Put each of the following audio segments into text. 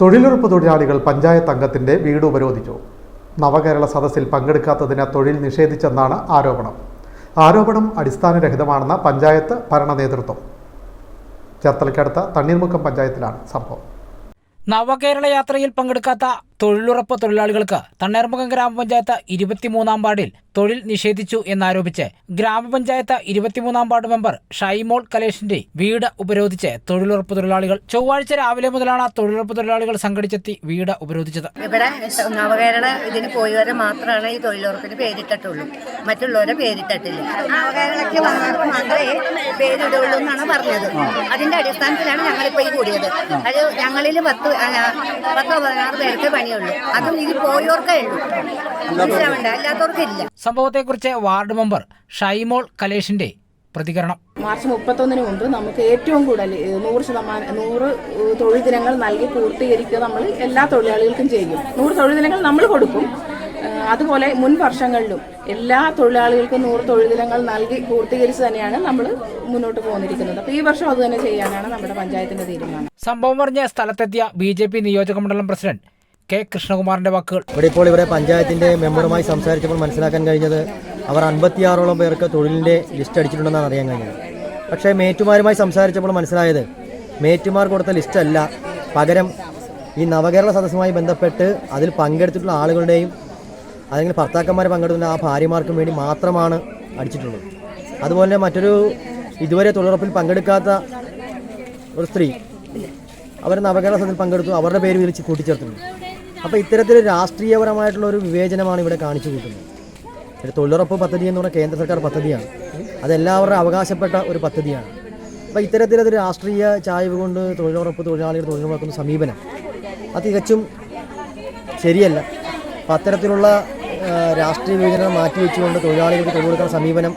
തൊഴിലുറപ്പ് തൊഴിലാളികൾ പഞ്ചായത്ത് അംഗത്തിന്റെ വീട് ഉപരോധിച്ചു. നവകേരള സദസ്സിൽ പങ്കെടുക്കാത്തതിന് തൊഴിൽ നിഷേധിച്ചെന്നാണ് ആരോപണം. ആരോപണം അടിസ്ഥാനരഹിതമാണെന്ന പഞ്ചായത്ത് ഭരണ നേതൃത്വം. ചേർത്തലയ്ക്കടുത്ത തണ്ണീർമുക്കം പഞ്ചായത്തിലാണ് സംഭവം. നവകേരള യാത്രയിൽ പങ്കെടുക്കാത്ത തൊഴിലുറപ്പ് തൊഴിലാളികൾക്ക് തണ്ണേർമുഖം ഗ്രാമപഞ്ചായത്ത് ഇരുപത്തിമൂന്നാം വാർഡിൽ തൊഴിൽ നിഷേധിച്ചു എന്നാരോപിച്ച് ഗ്രാമപഞ്ചായത്ത് ഇരുപത്തിമൂന്നാം വാർഡ് മെമ്പർ ഷൈമോൾ കലേഷിന്റെ വീട് ഉപരോധിച്ച് തൊഴിലുറപ്പ് തൊഴിലാളികൾ ചൊവ്വാഴ്ച രാവിലെ മുതലാണ് തൊഴിലുറപ്പ് തൊഴിലാളികൾ സംഘടിച്ചെത്തി വീട് ഉപരോധിച്ചത്. ഇവിടെ നവകേരള ഇതിന് പോയവരെ മാത്രമാണ് ഈ തൊഴിലുറപ്പിന് പേരിട്ടിട്ടുള്ളൂ. മറ്റുള്ളവരെ പേരിട്ടിട്ടില്ല. നവകേരളയ്ക്ക് വന്നവർക്ക് മാത്രമേ പേരിടുള്ളൂ എന്നാണ് പറഞ്ഞത്. അതിന്റെ അടിസ്ഥാനത്തിലാണ് ഞങ്ങളിപ്പോൾ ഈ കൂടിയത്. അത് ഞങ്ങളിൽ പത്ത് പത്തോ പതിനാറ് പേർക്ക് പണിയുള്ളൂ അതും ഇത് പോയവർക്കേ ഉള്ളൂ. മനസ്സിലാവണ്ട അല്ലാത്തവർക്കില്ല സംഭവത്തെക്കുറിച്ച് വാർഡ് മെമ്പർ ഷൈമോൾ കലേഷിന്റെ പ്രതികരണം. മാർച്ച് മുപ്പത്തൊന്നിന് മുമ്പ് നമുക്ക് ഏറ്റവും കൂടുതൽ നൂറ് ശതമാനം നൂറ് തൊഴിൽ ദിനങ്ങൾ നൽകി പൂർത്തീകരിക്കുക നമ്മൾ എല്ലാ തൊഴിലാളികൾക്കും ചെയ്യും. നൂറ് തൊഴിൽ ദിനങ്ങൾ നമ്മൾ കൊടുക്കും. അതുപോലെ മുൻ വർഷങ്ങളിലും എല്ലാ തൊഴിലാളികൾക്കും നൂറ് തൊഴിൽ ദിനങ്ങൾ നൽകി പൂർത്തീകരിച്ച് തന്നെയാണ് നമ്മൾ മുന്നോട്ട് പോന്നിരിക്കുന്നത്. അപ്പോൾ ഈ വർഷം അത് തന്നെ ചെയ്യാനാണ് നമ്മുടെ പഞ്ചായത്തിന്റെ തീരുമാനം. സംഭവം പറഞ്ഞ സ്ഥലത്തെത്തിയ ബി ജെ പി നിയോജക മണ്ഡലം പ്രസിഡന്റ് കെ കൃഷ്ണകുമാറിന്റെ വാക്കുകൾ. ഇവിടെ ഇപ്പോൾ ഇവിടെ പഞ്ചായത്തിന്റെ മെമ്പറുമായി സംസാരിച്ചപ്പോൾ മനസ്സിലാക്കാൻ കഴിഞ്ഞത് അവർ അൻപത്തിയാറോളം പേർക്ക് തൊഴിലിന്റെ ലിസ്റ്റ് അടിച്ചിട്ടുണ്ടെന്നാണ് അറിയാൻ കഴിഞ്ഞത്. പക്ഷേ മേറ്റുമാരുമായി സംസാരിച്ചപ്പോൾ മനസ്സിലായത് മേറ്റുമാർ കൊടുത്ത ലിസ്റ്റ് അല്ല പകരം ഈ നവകേരള സദസ്സുമായി ബന്ധപ്പെട്ട് അതിൽ പങ്കെടുത്തിട്ടുള്ള ആളുകളുടെയും അല്ലെങ്കിൽ ഭർത്താക്കന്മാർ പങ്കെടുത്തുള്ള ആ ഭാര്യമാർക്കും വേണ്ടി മാത്രമാണ് അടിച്ചിട്ടുള്ളത്. അതുപോലെ മറ്റൊരു ഇതുവരെ തൊഴിലുറപ്പിൽ പങ്കെടുക്കാത്ത ഒരു സ്ത്രീ അവർ നവകേരള സദസ്സിൽ പങ്കെടുത്തു അവരുടെ പേര് വിളിച്ച് കൂട്ടിച്ചേർത്തിട്ടുണ്ട്. അപ്പോൾ ഇത്തരത്തിൽ രാഷ്ട്രീയപരമായിട്ടുള്ള ഒരു വിവേചനമാണ് ഇവിടെ കാണിച്ചു കൂട്ടുന്നത്. ഒരു തൊഴിലുറപ്പ് പദ്ധതി എന്ന് പറഞ്ഞാൽ കേന്ദ്ര സർക്കാർ പദ്ധതിയാണ്. അതെല്ലാവരുടെ അവകാശപ്പെട്ട ഒരു പദ്ധതിയാണ്. അപ്പോൾ അത് രാഷ്ട്രീയ ചായ്വ് കൊണ്ട് തൊഴിലുറപ്പ് തൊഴിലാളികൾ തൊഴിലുറപ്പാക്കുന്ന സമീപനം അത് തികച്ചും ശരിയല്ല. അപ്പം അത്തരത്തിലുള്ള രാഷ്ട്രീയ വിവേചനം മാറ്റിവെച്ചുകൊണ്ട് തൊഴിലാളികൾക്ക് തൊഴിൽ കൊടുക്കുന്ന സമീപനം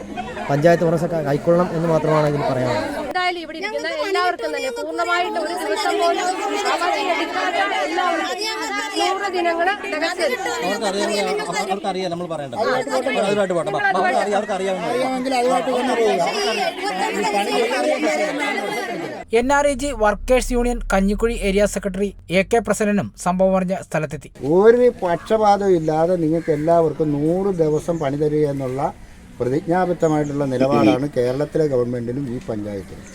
പഞ്ചായത്ത് ഭരണ കൈക്കൊള്ളണം എന്ന് മാത്രമാണ് ഇതിൽ പറയാനുള്ളത്. എന്തായാലും ഇവിടെ ഇരിക്കുന്ന എല്ലാവർക്കും തന്നെ പൂർണമായിട്ട് ഒരു ദിവസം പോലും നൂറ് ദിനങ്ങൾ തികച്ചെടുക്കും അവർക്കറിയാം നമ്മൾ അതുമായിട്ട് പോട്ടെ അവർക്കറിയാവുന്ന N R E G workers union Kanjikkuzhi area secretary A K പ്രസന്നനും സംഭവം പറഞ്ഞ സ്ഥലത്തെത്തി. ഒരു പക്ഷപാതവും ഇല്ലാതെ നിങ്ങൾക്ക് എല്ലാവർക്കും നൂറ് ദിവസം പണി തരിക എന്നുള്ള പ്രതിജ്ഞാബദ്ധമായിട്ടുള്ള നിലപാടാണ് കേരളത്തിലെ ഗവൺമെന്റിനും ഈ പഞ്ചായത്തിനും.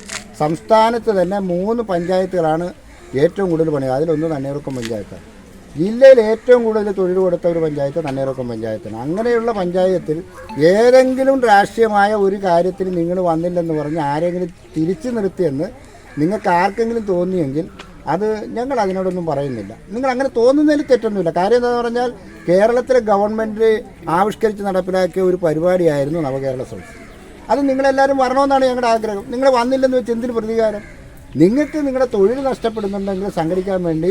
സംസ്ഥാനത്ത് തന്നെ മൂന്ന് പഞ്ചായത്തുകളാണ് ഏറ്റവും കൂടുതൽ പണി. അതിലൊന്ന് തണ്ണീർക്കം പഞ്ചായത്താണ്. ജില്ലയിൽ ഏറ്റവും കൂടുതൽ തൊഴിൽ കൊടുത്ത ഒരു പഞ്ചായത്ത് തണ്ണീർക്കം പഞ്ചായത്താണ്. അങ്ങനെയുള്ള പഞ്ചായത്തിൽ ഏതെങ്കിലും രാഷ്ട്രീയമായ ഒരു കാര്യത്തിൽ നിങ്ങൾ വന്നില്ലെന്ന് പറഞ്ഞ് ആരെങ്കിലും തിരിച്ചു നിർത്തിയെന്ന് നിങ്ങൾക്ക് ആർക്കെങ്കിലും തോന്നിയെങ്കിൽ അത് ഞങ്ങൾ അതിനോടൊന്നും പറയുന്നില്ല. നിങ്ങൾ അങ്ങനെ തോന്നുന്നതിൽ തെറ്റൊന്നുമില്ല. കാര്യം എന്താണെന്ന് പറഞ്ഞാൽ കേരളത്തിലെ ഗവൺമെന്റ് ആവിഷ്കരിച്ച് നടപ്പിലാക്കിയ ഒരു പരിപാടിയായിരുന്നു നവകേരള സദസ് അത് നിങ്ങളെല്ലാവരും വരണമെന്നാണ് ഞങ്ങളുടെ ആഗ്രഹം. നിങ്ങൾ വന്നില്ലെന്ന് വെച്ച് എന്തിന് പ്രതികാരം? നിങ്ങൾക്ക് നിങ്ങളുടെ തൊഴിൽ നഷ്ടപ്പെടുന്നുണ്ടെങ്കിൽ സംഘടിക്കാൻ വേണ്ടി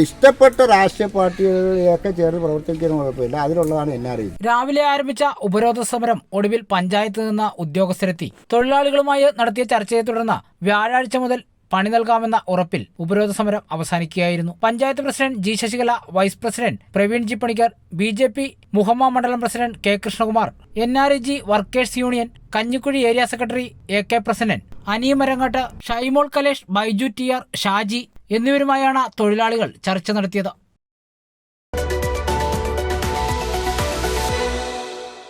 ഇഷ്ടപ്പെട്ട രാഷ്ട്രീയ പാർട്ടികളെയൊക്കെ ചേർന്ന് പ്രവർത്തിക്കുന്ന കുഴപ്പമില്ല. അതിലുള്ളതാണ് എൻ ആർ രാവിലെ ആരംഭിച്ച ഉപരോധ സമരം ഒടുവിൽ പഞ്ചായത്ത് നിന്ന് ഉദ്യോഗസ്ഥരെത്തി. തൊഴിലാളികളുമായി നടത്തിയ ചർച്ചയെ തുടർന്ന് വ്യാഴാഴ്ച മുതൽ പണി നൽകാമെന്ന ഉറപ്പിൽ ഉപരോധ സമരം അവസാനിക്കുകയായിരുന്നു. Panchayat president G Sasikala vice president Praveen G Panicker B J P Muhamma മണ്ഡലം president K Krishnakumar N R E G workers union Kanjikkuzhi area secretary A K Prasannan അനിയമരങ്ങാട്ട് Shymol Kalesh Baiju T R Shaji എന്നിവരുമായാണ് തൊഴിലാളികൾ ചർച്ച നടത്തിയത്.